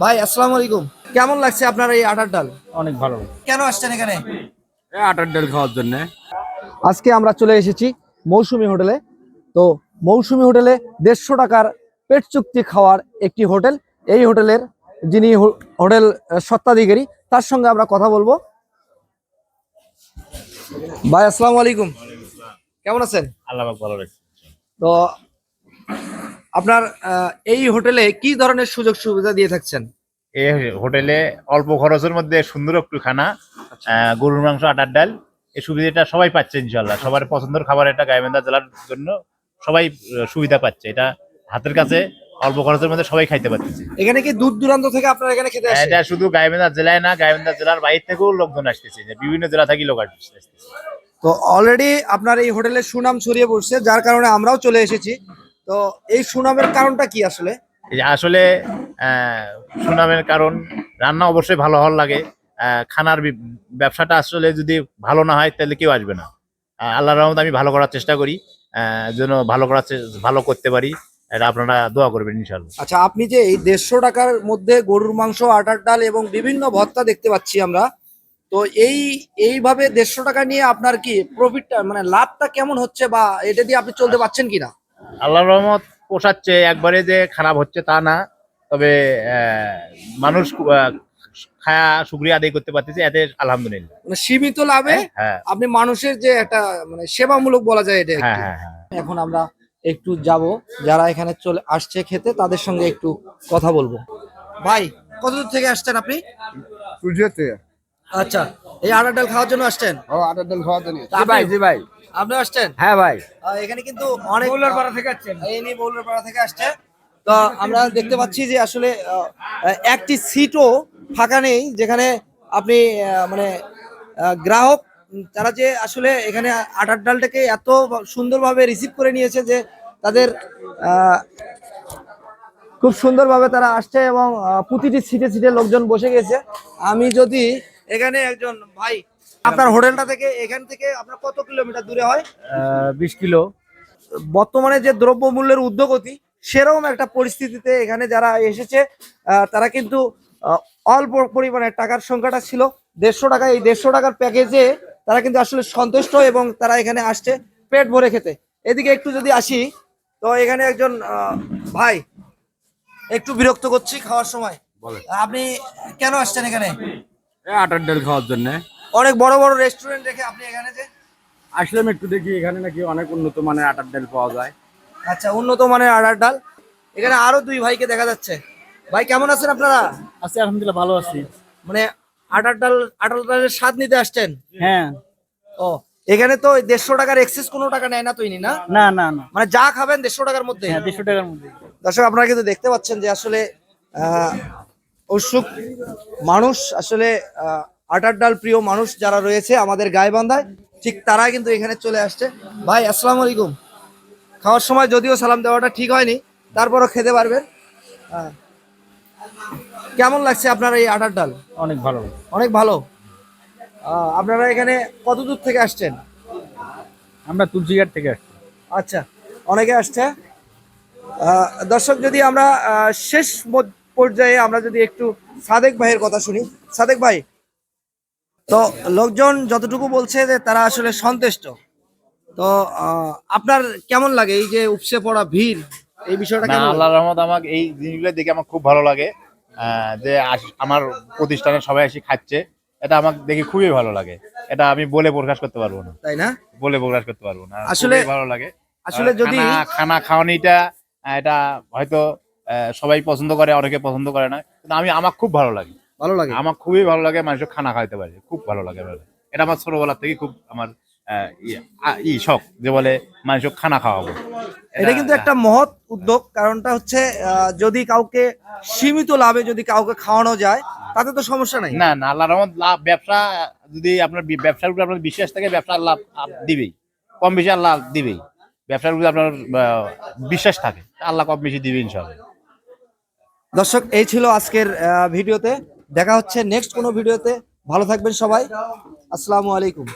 ভাই আসসালামু আলাইকুম। কেমন লাগছে আপনার এই আটার ডাল? অনেক ভালো। কেন আসছেন এখানে? আটার ডাল খাওয়ার জন্য। আজকে আমরা চলে এসেছি মৌসুমী হোটেলে। তো মৌসুমী হোটেলে দেড়শো টাকার পেট চুক্তি খাওয়ার একটি হোটেল। এই হোটেলের যিনি হোটেল আহ, স্বত্বাধিকারী তার সঙ্গে আমরা কথা বলব। ভাই আসসালামু আলাইকুম। কেমন আছেন? আল্লাহ ভালো রাখছে। তো আপনার এই হোটেলে কি ধরনের সুযোগ সুবিধা দিয়ে থাকছেন? এই হোটেলে অল্প খরচের মধ্যে সুন্দর একটু খানা আহ, গরুর মাংস আটার ডাল এই সুবিধাটা সবাই পাচ্ছে ইনশাল্লাহ সবার পছন্দের খাবার এটা গাইবান্ধা জেলার জন্য সবাই সুবিধা পাচ্ছে। এটা হাতের কাছে অল্প খরচের মধ্যে সবাই খাইতে পারতেছে। এখানে কি দূর দূরান্ত থেকে আপনারা এখানে খেতে আসেন? এটা শুধু গাইবান্ধা জেলায় না গাইবান্ধা জেলার বাইরে থেকেও লোকজন আসতেছে। যে বিভিন্ন জেলা থেকে লোক আসতেছে। তো অলরেডি আপনার এই হোটেলের সুনাম ছড়িয়ে পড়ছে যার কারণে আমরাও চলে এসেছি। তো এই সুনামের কারণটা কি আসলে? আসলে সুনামের কারণ রান্না অবশ্যই ভালো হওয়ার লাগে। খানার ব্যবসাটা আসলে যদি ভালো না হয় তাহলে কেউ আসবে না। আহ, আল্লাহর রহমত আমি ভালো করার চেষ্টা করি। যেন ভালো করার ভালো করতে পারি। এটা আপনারা দোয়া করবেন ইনশাল্লাহ আচ্ছা আপনি যে এই দেড়শো টাকার মধ্যে গরুর মাংস আটার ডাল এবং বিভিন্ন ভত্তা দেখতে পাচ্ছি আমরা তো এই এইভাবে দেড়শো টাকা নিয়ে আপনার কি প্রফিটটা মানে লাভটা কেমন হচ্ছে বা এটা দিয়ে আপনি চলতে পারছেন কিনা? আল্লাহর রহমত পোষাচ্ছে একবারে যে খারাপ হচ্ছে তা না। তবে আহ, মানুষ খায়া শুক্রিয়া আদায় করতে পারতেছে এতে আলহামদুলিল্লাহ। মানে সীমিত লাভে হ্যাঁ আপনি মানুষের যে একটা মানে সেবামূলক বলা যায় এটা হ্যাঁ। হ্যাঁ হ্যাঁ। এখন আমরা একটু যাব যারা এখানে চলে আসছে খেতে তাদের সঙ্গে একটু কথা বলব। ভাই কতদূর থেকে আসছেন আপনি? আচ্ছা এই আটার ডাল খাওয়ার জন্য আসছেন? ও আটার ডাল খাওয়া জানি তা আপনি- জি ভাই। আপনি আসছেন? হ্যাঁ ভাই। এখানে কিন্তু অনেক পাড়া থেকে আসছেন। এই নিয়ে বৌলরপাড়া থেকে আসছে। তো আমরা দেখতে পাচ্ছি যে আসলে একটি সিটও ফাঁকা নেই যেখানে আপনি মানে গ্রাহক তারা যে আসলে এখানে আটার ডালটাকে এত সুন্দরভাবে রিসিভ করে নিয়েছে যে তাদের আহ, খুব সুন্দরভাবে তারা আসছে এবং প্রতিটি সিটে সিটে লোকজন বসে গেছে। আমি যদি এখানে একজন ভাই আপনার হোটেলটা থেকে এখান থেকে আপনার কত কিলোমিটার দূরে হয়? বিশ কিলো। বর্তমানে যে দ্রব্যমূল্যের ঊর্ধ্বগতি সেরকম একটা পরিস্থিতিতে এখানে যারা এসেছে আহ, তারা কিন্তু অল্প পরিমাণে টাকার সংখ্যাটা ছিল। দেড়শো টাকা এই দেড়শো টাকার প্যাকেজে তারা কিন্তু আসলে সন্তুষ্ট এবং তারা এখানে আসছে পেট ভরে খেতে। এদিকে একটু যদি আসি তো এখানে একজন আহ, ভাই একটু বিরক্ত করছি খাওয়ার সময়। বলেন। আপনি কেন আসছেন এখানে? আটার ডাল খাওয়ার জন্য। অনেক বড় বড় রেস্টুরেন্ট রেখে আপনি এখানে যে আসলাম একটু দেখি এখানে নাকি অনেক উন্নত মানের আটার ডাল পাওয়া যায়। আচ্ছা উন্নত মানের আড়ার ডাল। এখানে আরও দুই ভাইকে দেখা যাচ্ছে। ভাই কেমন আছেন আপনারা? আছি আলহামদুলিল্লাহ ভালো আছি। মানে আটার ডাল আটার ডালের স্বাদ নিতে আসছেন? হ্যাঁ। ও এখানে তো দেড়শো টাকার এক্সেস কোনো টাকা নেয় না না? না না না। মানে যা খাবেন দেড়শো টাকার মধ্যে? হ্যাঁ দেড়শো টাকার মধ্যে। দর্শক আপনারা কিন্তু দেখতে পাচ্ছেন যে আসলে আহ, উৎসুক মানুষ আসলে আটার ডাল প্রিয় মানুষ যারা রয়েছে আমাদের গায়েবান্ধায় ঠিক তারা কিন্তু এখানে চলে আসছে। ভাই আসসালামু আলাইকুম। খাওয়ার সময় যদিও সালাম দেওয়াটা ঠিক হয়নি তারপরও খেতে পারবেন। হ্যাঁ। কেমন লাগছে আপনার এই আটার ডাল? অনেক ভালো। অনেক ভালো। আপনারা এখানে কত দূর থেকে আসছেন? আমরা তুলসীঘাট থেকে আসছি। আচ্ছা অনেকে আসছে। দর্শক যদি আমরা শেষ পর্যায়ে আমরা যদি একটু সাদেক ভাইয়ের কথা শুনি। সাদেক ভাই তো লোকজন যতটুকু বলছে যে তারা আসলে সন্তুষ্ট। তো আপনার কেমন লাগে এই যে উপসে পড়া ভিড়? এই বিষয়টা কেমন আল্লাহ রহমত আমাকে এই জিনিসগুলো দেখে আমার খুব ভালো লাগে যে আমার প্রতিষ্ঠানে সবাই এসে খাচ্ছে। এটা আমাকে দেখে খুবই ভালো লাগে। এটা আমি বলে প্রকাশ করতে পারব না। তাই না? বলে প্রকাশ করতে পারব না। আসলে- ভালো লাগে। আসলে যদি খানা- খাওয়ানিটা এটা হয়তো সবাই পছন্দ করে অনেকে পছন্দ করে না। কিন্তু আমি আমার খুব ভালো লাগে। ভালো লাগে? আমার খুবই ভালো লাগে মানুষের খানা খাইতে পারে খুব ভালো লাগে এটা আমার ছোটবেলা থেকে খুব আমার আহ, ই- শখ যে বলে মানুষের খানা খাওয়াবো। এটা কিন্তু একটা মহৎ উদ্যোগ কারণটা হচ্ছে যদি কাউকে সীমিত লাভে যদি কাউকে খাওয়ানো যায় তাতে তো সমস্যা নাই। না না আল্লাহ রহমত লাভ ব্যবসা যদি আপনার ব্যবসার উপরে আপনার বিশ্বাস থাকে ব্যবসার লাভ দিবেই। কম বেশি আল্লাহ দিবেই। ব্যবসার উপরে আপনার বিশ্বাস থাকে আল্লাহ কম বেশি দিবে ইনশাল্লাহ দর্শক, এই ছিল আজকের ভিডিওতে। দেখা হচ্ছে নেক্সট কোনো ভিডিওতে। ভালো থাকবেন সবাই। আসসালামু আলাইকুম।